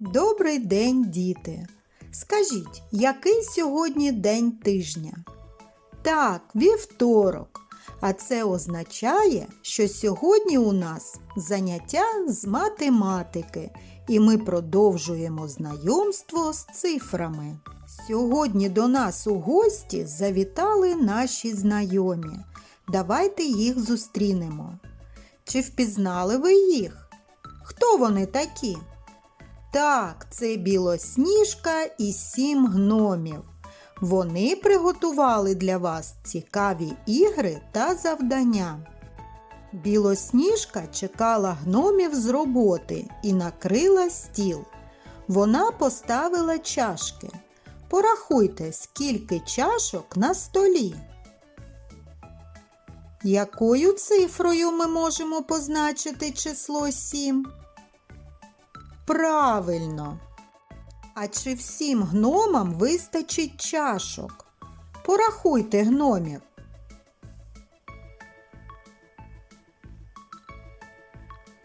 Добрий день, діти! Скажіть, який сьогодні день тижня? Так, вівторок. А це означає, що сьогодні у нас заняття з математики, і ми продовжуємо знайомство з цифрами. Сьогодні до нас у гості завітали наші знайомі. Давайте їх зустрінемо. Чи впізнали ви їх? Хто вони такі? Так, це білосніжка і сім гномів. Вони приготували для вас цікаві ігри та завдання. Білосніжка чекала гномів з роботи і накрила стіл. Вона поставила чашки. Порахуйте, скільки чашок на столі. Якою цифрою ми можемо позначити число 7? Правильно. А чи всім гномам вистачить чашок? Порахуйте гномів.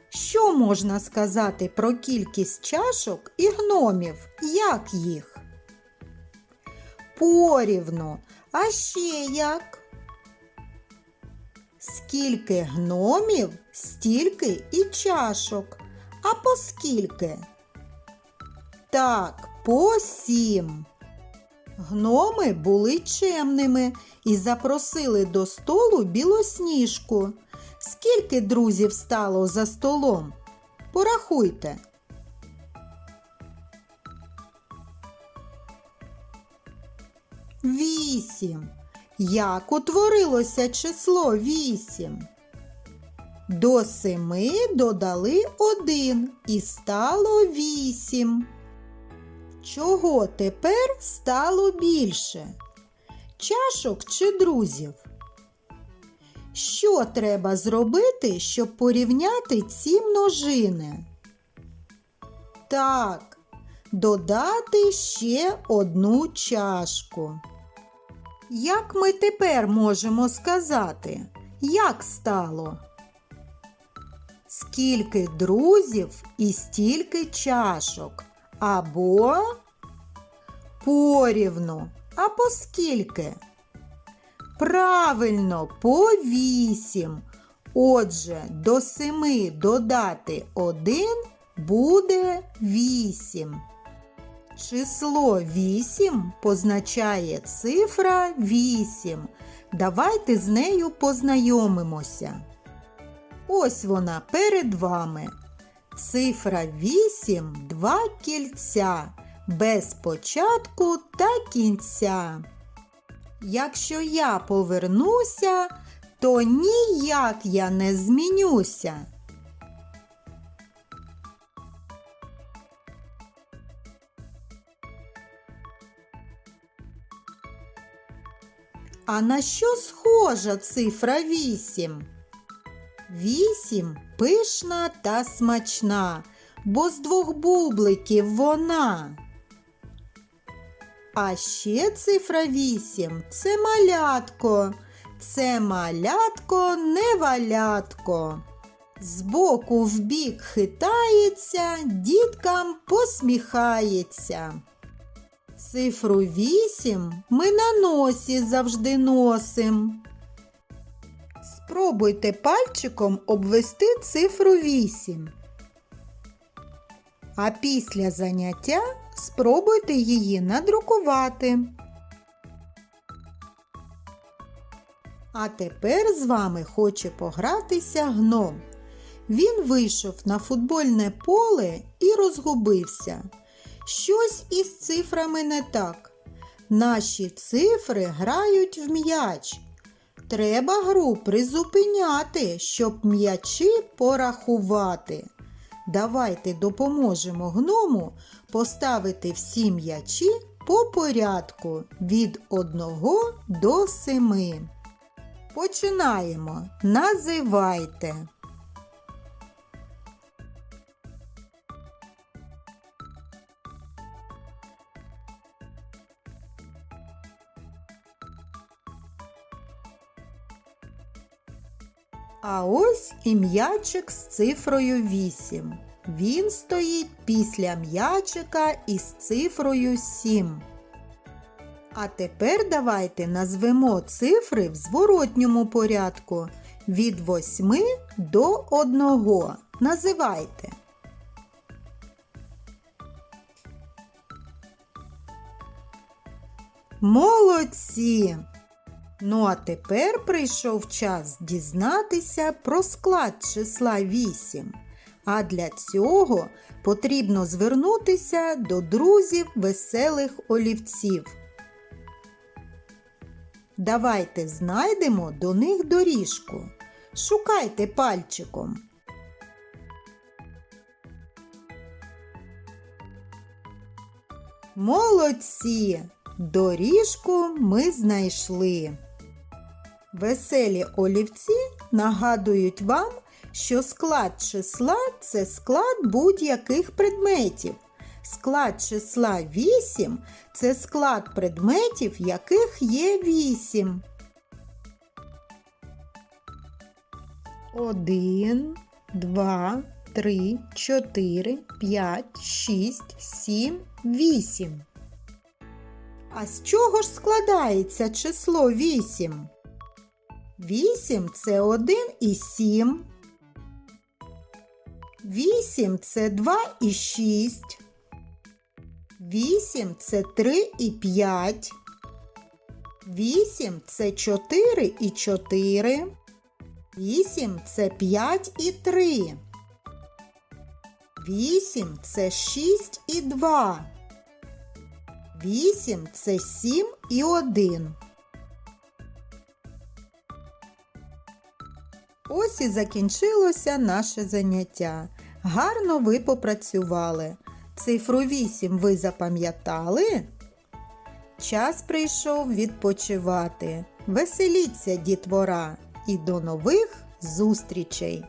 Що можна сказати про кількість чашок і гномів? Як їх? Порівну. А ще як? Скільки гномів, стільки і чашок. А по скільки? Так, по сім. Гноми були чемними і запросили до столу білосніжку. Скільки друзів стало за столом? Порахуйте. Вісім. Як утворилося число вісім? До семи додали один і стало вісім. Чого тепер стало більше? Чашок чи друзів? Що треба зробити, щоб порівняти ці множини? Так, додати ще одну чашку. Як ми тепер можемо сказати, як стало? Скільки друзів і стільки чашок? Або порівну. А по скільки? Правильно, по вісім. Отже, до семи додати один буде вісім. Число 8 позначає цифра 8. Давайте з нею познайомимося. Ось вона перед вами. Цифра 8 два кільця, без початку та кінця. Якщо я повернуся, то ніяк я не змінюся. А на що схожа цифра 8? Вісім пишна та смачна, бо з двох бубликів вона. А ще цифра 8 це малятко. Це малятко не валятко. Збоку в бік хитається, діткам посміхається. Цифру 8 ми на носі завжди носим. Спробуйте пальчиком обвести цифру 8. А після заняття спробуйте її надрукувати. А тепер з вами хоче погратися гном. Він вийшов на футбольне поле і розгубився. Щось із цифрами не так. Наші цифри грають в м'яч. Треба гру призупиняти, щоб м'ячі порахувати. Давайте допоможемо гному поставити всі м'ячі по порядку від 1 до 7. Починаємо. Називайте. А ось і м'ячик з цифрою 8. Він стоїть після м'ячика із цифрою 7. А тепер давайте назвемо цифри в зворотньому порядку від 8 до 1. Називайте. Молодці! Ну а тепер прийшов час дізнатися про склад числа 8. А для цього потрібно звернутися до друзів веселих олівців. Давайте знайдемо до них доріжку. Шукайте пальчиком. Молодці! Доріжку ми знайшли. Веселі олівці нагадують вам, що склад числа це склад будь-яких предметів. Склад числа 8 це склад предметів, яких є 8. 1, 2, 3, 4, 5, 6, 7, 8. А з чого ж складається число 8? 8 це 1 і 7. 8 це 2 і 6. 8 це 3 і 5. 8 це 4 і 4. 8 це 5 і 3. 8 це 6 і 2. 8 це 7 і 1. Ось і закінчилося наше заняття. Гарно ви попрацювали. Цифру 8 ви запам'ятали? Час прийшов відпочивати. Веселіться, дітвора, і до нових зустрічей!